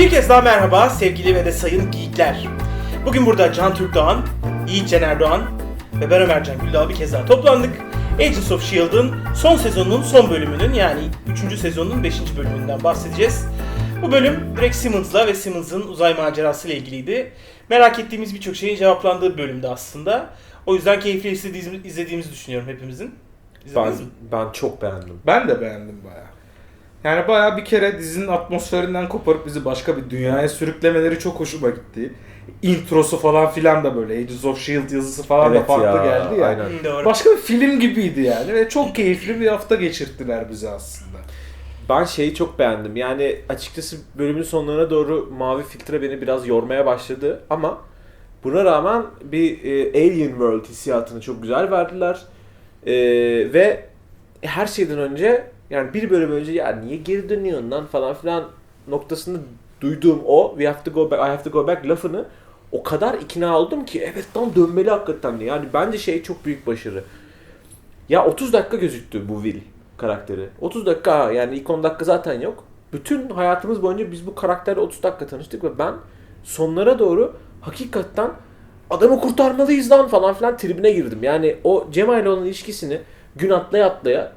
Bir kez daha merhaba sevgili ve de sayın geekler. Bugün burada Can Türk Doğan, Yiğit Cener Doğan ve ben Ömercan Güldağ bir kez daha toplandık. Agents of S.H.I.E.L.D'ın son sezonunun son bölümünün yani 3. sezonun 5. bölümünden bahsedeceğiz. Bu bölüm direkt Simmons'la ve Simmons'ın uzay macerası ile ilgiliydi. Merak ettiğimiz birçok şeyin cevaplandığı bir bölümdü aslında. O yüzden keyifli izlediğimiz, izlediğimizi düşünüyorum hepimizin. Ben, mi? ben çok beğendim. Ben de beğendim baya. Yani baya bir kere dizinin atmosferinden koparıp bizi başka bir dünyaya sürüklemeleri çok hoşuma gitti. Introsu falan filan da böyle Agents of S.H.I.E.L.D. yazısı falan da Evet farklı ya, geldi ya. aynen. Doğru. Başka bir film gibiydi yani ve çok keyifli bir hafta geçirttiler bize aslında. Ben şeyi çok beğendim. Yani açıkçası bölümün sonlarına doğru mavi filtre beni biraz yormaya başladı ama buna rağmen bir e, Alien World hissiyatını çok güzel verdiler. E, ve her şeyden önce yani bir bölüm önce ya niye geri dönüyorsun lan falan filan noktasında duyduğum o we have to go back, I have to go back lafını o kadar ikna oldum ki evet lan dönmeli hakikaten diye. Yani bence şey çok büyük başarı. Ya 30 dakika gözüktü bu Will karakteri. 30 dakika yani ilk 10 dakika zaten yok. Bütün hayatımız boyunca biz bu karakterle 30 dakika tanıştık ve ben sonlara doğru hakikaten adamı kurtarmalıyız lan falan filan tribine girdim. Yani o Cema ile olan ilişkisini gün atlaya atlaya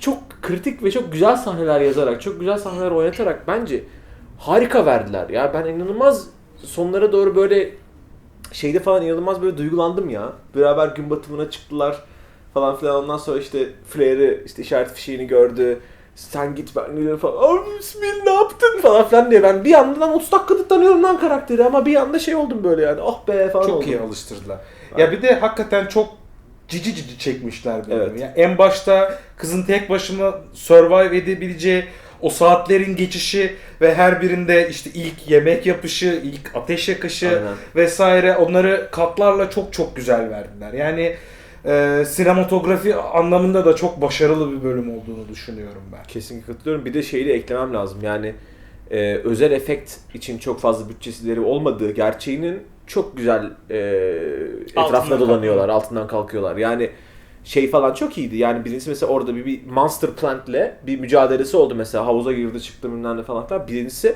çok kritik ve çok güzel sahneler yazarak, çok güzel sahneler oynatarak bence harika verdiler. Ya ben inanılmaz sonlara doğru böyle şeyde falan inanılmaz böyle duygulandım ya. Beraber gün batımına çıktılar falan filan. Ondan sonra işte Flair'i işte işaret fişeğini gördü. Sen git ben gidiyorum falan. Abi Bismillah ne yaptın falan filan diye. Ben bir yandan 30 dakikada tanıyorum lan karakteri ama bir anda şey oldum böyle yani. Ah be falan Çok oldum. iyi alıştırdılar. Ya bir de hakikaten çok cici cici çekmişler bölümü. Evet. Ya en başta kızın tek başına survive edebileceği o saatlerin geçişi ve her birinde işte ilk yemek yapışı, ilk ateş yakışı Aynen. vesaire onları katlarla çok çok güzel verdiler. Yani e, sinematografi anlamında da çok başarılı bir bölüm olduğunu düşünüyorum ben. Kesinlikle katılıyorum. Bir de şeyi de eklemem lazım. Yani e, özel efekt için çok fazla bütçesileri olmadığı gerçeğinin çok güzel e, etrafına Altından dolanıyorlar, altından kalkıyorlar. Yani şey falan çok iyiydi. Yani birincisi mesela orada bir, bir Monster Plant'le bir mücadelesi oldu mesela. Havuza girdi çıktı bilmem ne falan filan. Birincisi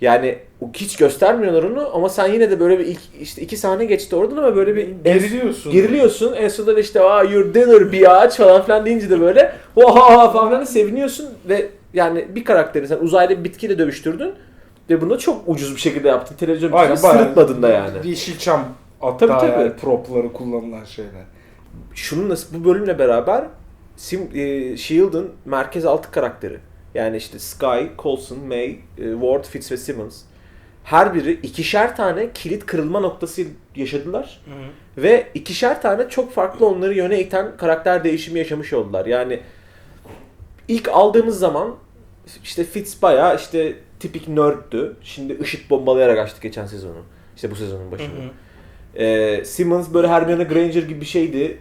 yani o hiç göstermiyorlar onu ama sen yine de böyle bir ilk, işte iki sahne geçti oradan ama böyle bir Geriliyorsun. Geriliyorsun. En sonunda da işte Aa, your dinner biatch falan filan deyince de böyle oha falan filan seviniyorsun ve yani bir karakteri sen uzaylı bir bitkiyle dövüştürdün ve bunu çok ucuz bir şekilde yaptın. Televizyon Aynen, bayağı sırıtmadın da yani. Yeşilçam hatta Tabii, tabii. yani propları kullanılan şeyler. Şunun nasıl bu bölümle beraber Sim, e, Shield'ın merkez altı karakteri. Yani işte Sky, Coulson, May, e, Ward, Fitz ve Simmons. Her biri ikişer tane kilit kırılma noktası yaşadılar. Hı hı. Ve ikişer tane çok farklı onları yöne iten karakter değişimi yaşamış oldular. Yani ilk aldığımız zaman işte Fitz bayağı işte tipik nerd'tü. Şimdi ışık bombalayarak açtı geçen sezonu. İşte bu sezonun hı. Ee, Simmons böyle Hermione Granger gibi bir şeydi.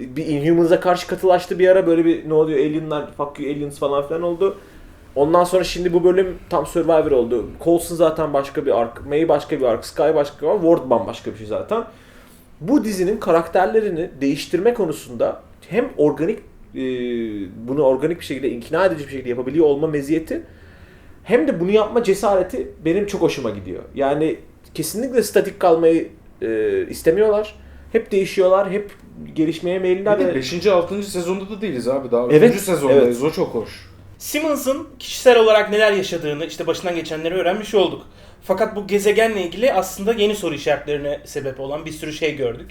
Bir Inhumans'a karşı katılaştı bir ara böyle bir ne oluyor alienlar fuck you aliens falan filan oldu. Ondan sonra şimdi bu bölüm tam Survivor oldu. Coulson zaten başka bir ark, May başka bir ark, Sky başka bir ark, Ward bambaşka bir şey zaten. Bu dizinin karakterlerini değiştirme konusunda hem organik e, bunu organik bir şekilde ikna edici bir şekilde yapabiliyor olma meziyeti hem de bunu yapma cesareti benim çok hoşuma gidiyor. Yani kesinlikle statik kalmayı e, istemiyorlar. Hep değişiyorlar, hep gelişmeye meyilliler Bir de ve 5. 6. sezonda da değiliz abi daha. Evet, 3. sezondayız. O çok hoş. Simmons'ın kişisel olarak neler yaşadığını, işte başından geçenleri öğrenmiş olduk. Fakat bu gezegenle ilgili aslında yeni soru işaretlerine sebep olan bir sürü şey gördük.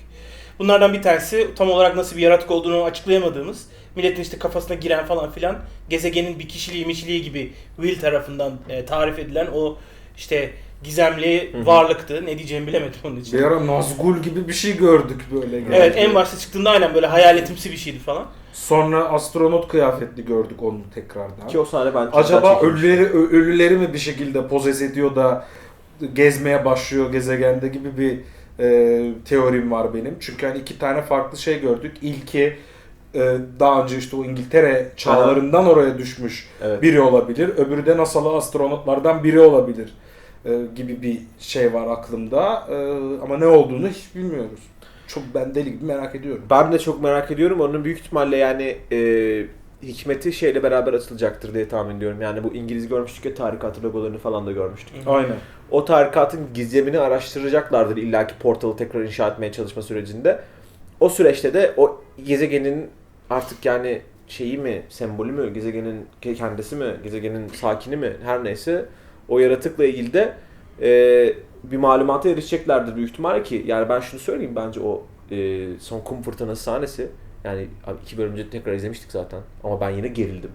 Bunlardan bir tanesi tam olarak nasıl bir yaratık olduğunu açıklayamadığımız, milletin işte kafasına giren falan filan gezegenin bir kişiliği mişiliği gibi Will tarafından e, tarif edilen o işte gizemli varlıktı. Ne diyeceğimi bilemedim onun için. Bir ara Nazgul gibi bir şey gördük böyle. Evet en başta çıktığında aynen böyle hayaletimsi bir şeydi falan. Sonra astronot kıyafetli gördük onu tekrardan. ki o sahne ben Acaba ölüleri ölüleri mi bir şekilde pozes ediyor da gezmeye başlıyor gezegende gibi bir e, teorim var benim. Çünkü hani iki tane farklı şey gördük. İlki e, daha önce işte o İngiltere çağlarından oraya düşmüş Evet. biri olabilir. Öbürü de NASA'lı astronotlardan biri olabilir e, gibi bir şey var aklımda. E, ama ne olduğunu hiç bilmiyoruz. Çok ben deli gibi merak ediyorum. Ben de çok merak ediyorum. Onun büyük ihtimalle yani e, hikmeti şeyle beraber açılacaktır diye tahmin ediyorum. Yani bu İngiliz görmüştük ya tarikatı logolarını falan da görmüştük. Aynen. O tarikatın gizemini araştıracaklardır illaki portalı tekrar inşa etmeye çalışma sürecinde. O süreçte de o gezegenin artık yani şeyi mi, sembolü mü, gezegenin ke- kendisi mi, gezegenin sakini mi her neyse o yaratıkla ilgili de e, bir malumata erişeceklerdir büyük ihtimalle ki yani ben şunu söyleyeyim bence o e, son kum fırtınası sahnesi yani abi iki bölüm önce tekrar izlemiştik zaten ama ben yine gerildim.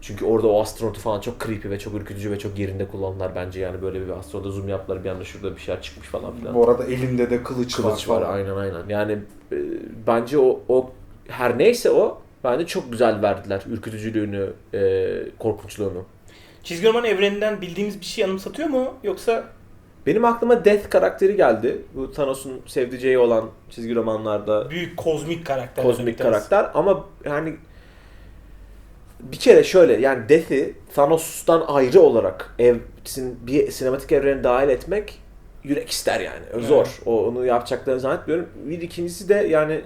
Çünkü orada o astronotu falan çok creepy ve çok ürkütücü ve çok yerinde kullandılar bence yani böyle bir astronoda zoom yaptılar bir anda şurada bir şeyler çıkmış falan filan. Bu arada elinde de kılıç, Kılıç var. var aynen aynen. Yani e, bence o, o her neyse o bence çok güzel verdiler ürkütücülüğünü, e, korkunçluğunu. Çizgi roman evreninden bildiğimiz bir şey anımsatıyor mu? Yoksa Benim aklıma Death karakteri geldi. Bu Thanos'un sevdiceği olan çizgi romanlarda büyük kozmik karakter. kozmik karakter ama yani bir kere şöyle yani Death'i Thanos'tan ayrı olarak ev, bir sinematik evrene dahil etmek yürek ister yani. Zor. Evet. O, onu yapacaklarını zannetmiyorum. Bir ikincisi de yani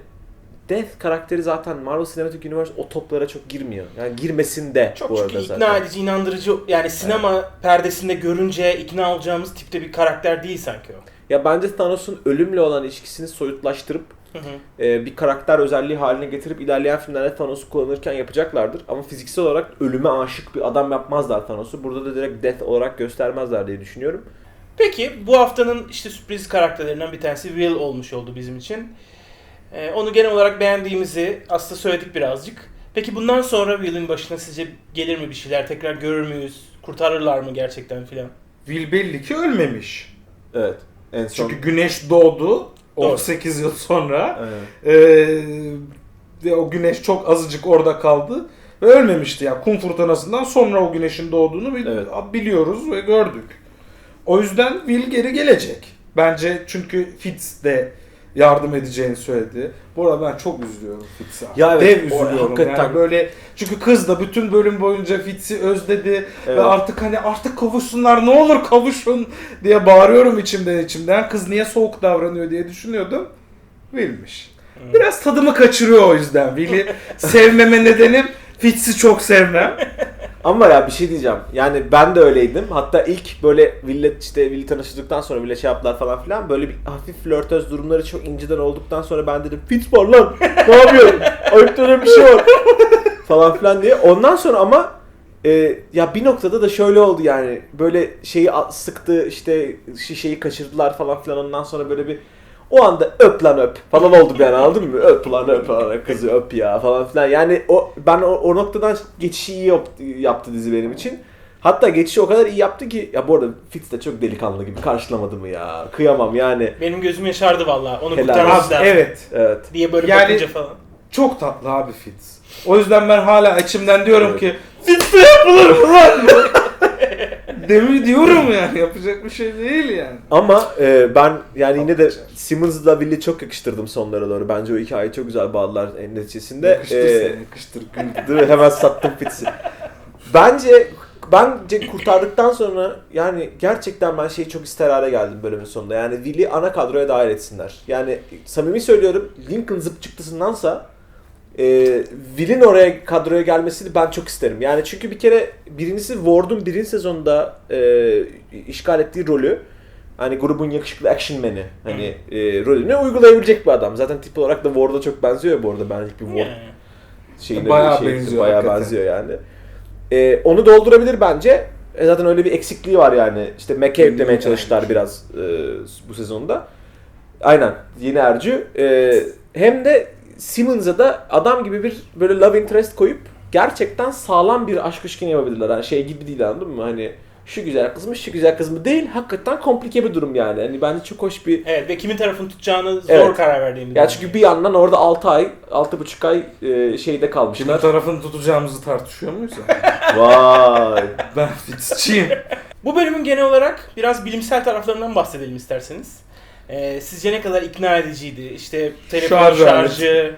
Death karakteri zaten Marvel Cinematic Universe o toplara çok girmiyor. Yani girmesin de Çok bu arada ikna zaten. edici, inandırıcı yani sinema perdesinde görünce ikna olacağımız tipte bir karakter değil sanki o. Ya bence Thanos'un ölümle olan ilişkisini soyutlaştırıp Hı hı. e, bir karakter özelliği haline getirip ilerleyen filmlerde Thanos'u kullanırken yapacaklardır. Ama fiziksel olarak ölüme aşık bir adam yapmazlar Thanos'u. Burada da direkt Death olarak göstermezler diye düşünüyorum. Peki bu haftanın işte sürpriz karakterlerinden bir tanesi Will olmuş oldu bizim için. Ee, onu genel olarak beğendiğimizi aslında söyledik birazcık. Peki bundan sonra Will'in başına sizce gelir mi bir şeyler? Tekrar görür müyüz? Kurtarırlar mı gerçekten filan? Will belli ki ölmemiş. Evet. En son. Çünkü güneş doğdu Doğru. 18 yıl sonra. Evet. Ee, ve o güneş çok azıcık orada kaldı ve ölmemişti. Yani kum fırtınasından sonra o güneşin doğduğunu bil- Evet. biliyoruz ve gördük. O yüzden Will geri gelecek. Bence çünkü Fitz de yardım edeceğini söyledi. Bu arada ben çok üzülüyorum Fitz'e. Ya evet, Dev o üzülüyorum. hakikaten. Yani böyle çünkü kız da bütün bölüm boyunca Fitz'i özledi Evet. ve artık hani artık kavuşsunlar ne olur kavuşun diye bağırıyorum içimden içimden. Kız niye soğuk davranıyor diye düşünüyordum. Will'miş. Biraz tadımı kaçırıyor o yüzden. Will'i sevmeme nedenim Fitz'i çok sevmem. Ama ya bir şey diyeceğim. Yani ben de öyleydim. Hatta ilk böyle Will'le işte Will'i tanıştırdıktan sonra Will'e şey yaptılar falan filan. Böyle bir hafif flörtöz durumları çok inceden olduktan sonra ben dedim Fitz var lan. Ne yapıyorsun? Ayıp denen bir şey var. falan filan diye. Ondan sonra ama e, ya bir noktada da şöyle oldu yani. Böyle şeyi sıktı işte şişeyi kaçırdılar falan filan. Ondan sonra böyle bir o anda öp lan öp falan oldu yani anladın mı? Öp lan öp lan kızı öp ya falan filan. Yani o ben o, o noktadan geçişi iyi yap- yaptı dizi benim için. Hatta geçişi o kadar iyi yaptı ki ya bu arada Fitz de çok delikanlı gibi karşılamadı mı ya? Kıyamam yani. Benim gözüm yaşardı valla. Onu Helal kurtarmaz lazım. evet. Evet. Diye böyle Yani- bakınca falan. Çok tatlı abi Fitz. O yüzden ben hala içimden diyorum Evet. ki Fitz'e yapılır mı lan? Demi diyorum yani yapacak bir şey değil yani. Ama e, ben yani yine de. Simmons'la Will'i çok yakıştırdım sonlara doğru. Bence o hikayeyi çok güzel bağladılar en neticesinde. Yakıştır E, seni, yakıştır gül. Değil mi? Hemen sattım Fitz'i. Bence bence kurtardıktan sonra yani gerçekten ben şeyi çok ister hale geldim bölümün sonunda. Yani Will'i ana kadroya dahil etsinler. Yani samimi söylüyorum Lincoln zıp çıktısındansa e, Will'in oraya kadroya gelmesini ben çok isterim. Yani çünkü bir kere birincisi Ward'un birinci sezonda e, işgal ettiği rolü hani grubun yakışıklı action man'i hani e, rolünü uygulayabilecek bir adam. Zaten tip olarak da Ward'a çok benziyor ya bu arada. Ben ilk bir Ward Yani. şeyine Bayağı şey- benziyor Bayağı hakikaten. benziyor yani. Ee, onu doldurabilir bence. E, zaten öyle bir eksikliği var yani. İşte Mac'e Yeni eklemeye çalıştılar Ercü. biraz e, bu sezonda. Aynen. Yeni Ercü. E, hem de Simmons'a da adam gibi bir böyle love interest koyup gerçekten sağlam bir aşk ilişkini yapabilirler. Yani şey gibi değil anladın mı? Hani şu güzel kız mı şu güzel kız mı değil. Hakikaten komplike bir durum yani. Hani bence çok hoş bir Evet ve kimin tarafını tutacağını zor Evet. karar verdiğim bir ya çünkü bir yandan orada 6 ay, 6,5 ay e, şeyde Kimin kalmışlar. tarafını tutacağımızı tartışıyor muyuz? Vay. ben Fitz'çiyim. Bu bölümün genel olarak biraz bilimsel taraflarından bahsedelim isterseniz. Ee, sizce ne kadar ikna ediciydi? İşte telefon Şarj şarjı,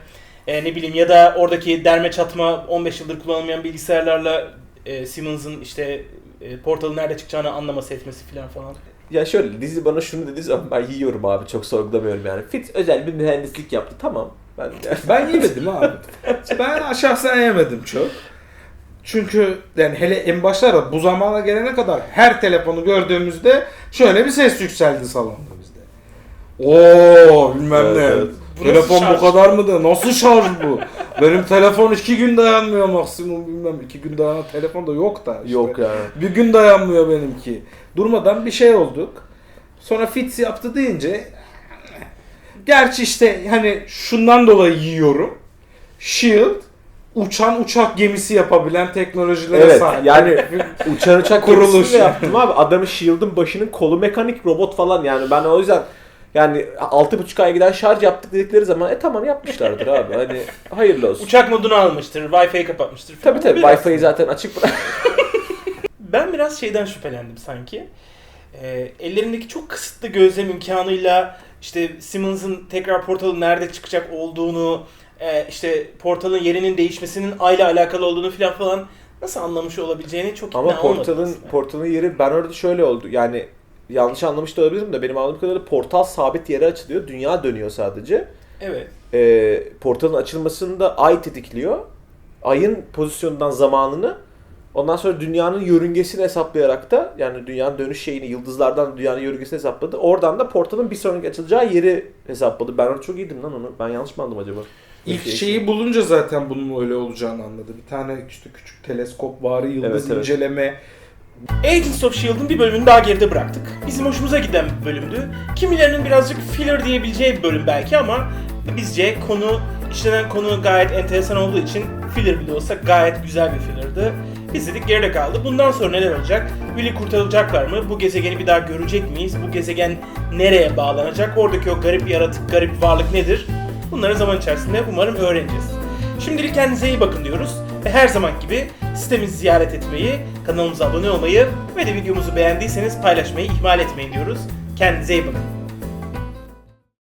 e, ne bileyim ya da oradaki derme çatma 15 yıldır kullanılmayan bilgisayarlarla e, Simmons'ın işte e, portalın nerede çıkacağını anlaması etmesi falan falan. Ya şöyle dizi bana şunu dediği zaman ben yiyorum abi çok sorgulamıyorum yani. Fitz özel bir mühendislik yaptı tamam. Ben Ben yemedim abi. Ben şahsen yemedim çok. Çünkü yani hele en başlarda bu zamana gelene kadar her telefonu gördüğümüzde şöyle bir ses yükseldi salonda bizde. Oo bilmem Evet, ne. evet. Bu Telefon bu kadar mı da nasıl şarj bu? Benim telefon iki gün dayanmıyor maksimum bilmem iki gün dayanan telefon da yok da işte. Yok yani. Bir gün dayanmıyor benimki. Durmadan bir şey olduk. Sonra Fitz yaptı deyince gerçi işte hani şundan dolayı yiyorum. Shield uçan uçak gemisi yapabilen teknolojilere Evet sahip. yani uçan uçak Kuruluş. kuruluşu yaptım abi. Adamın Shield'ın başının kolu mekanik robot falan yani ben o yüzden yani 6.5 ay giden şarj yaptık dedikleri zaman e tamam yapmışlardır abi. Hani hayırlı olsun. Uçak modunu almıştır, Wi-Fi kapatmıştır. Tabii tabii Wi-Fi'yi zaten açık bırak. Ben biraz şeyden şüphelendim sanki. Ee, ellerindeki çok kısıtlı gözlem imkanıyla işte Simmons'ın tekrar portalın nerede çıkacak olduğunu, e, işte portalın yerinin değişmesinin ayla alakalı olduğunu falan falan nasıl anlamış olabileceğini çok Ama ikna olmadım portalın aslında. portalın yeri ben orada şöyle oldu. Yani yanlış anlamış da olabilirim de benim anladığım kadarıyla portal sabit yere açılıyor. Dünya dönüyor sadece. Evet. Ee, portalın açılmasında ay tetikliyor. Ayın pozisyonundan zamanını ondan sonra dünyanın yörüngesini hesaplayarak da yani dünyanın dönüş şeyini yıldızlardan dünyanın yörüngesini hesapladı. Oradan da portalın bir sonraki açılacağı yeri hesapladı. Ben orada çok iyiydim lan onu. Ben yanlış mı anladım acaba? İlk Peki, şeyi bulunca zaten bunun öyle olacağını anladı. Bir tane işte küçük teleskop vari yıldız Evet, evet. inceleme. Agents of S.H.I.E.L.'ın bir bölümünü daha geride bıraktık. Bizim hoşumuza giden bir bölümdü. Kimilerinin birazcık filler diyebileceği bir bölüm belki ama bizce konu, işlenen konu gayet enteresan olduğu için filler bile olsa gayet güzel bir fillerdı. İzledik geride kaldı. Bundan sonra neler olacak? Willy kurtarılacaklar mı? Bu gezegeni bir daha görecek miyiz? Bu gezegen nereye bağlanacak? Oradaki o garip yaratık, garip varlık nedir? Bunları zaman içerisinde umarım öğreneceğiz. Şimdilik kendinize iyi bakın diyoruz. Ve her zaman gibi sitemizi ziyaret etmeyi, kanalımıza abone olmayı ve de videomuzu beğendiyseniz paylaşmayı ihmal etmeyin diyoruz. Kendinize iyi bakın.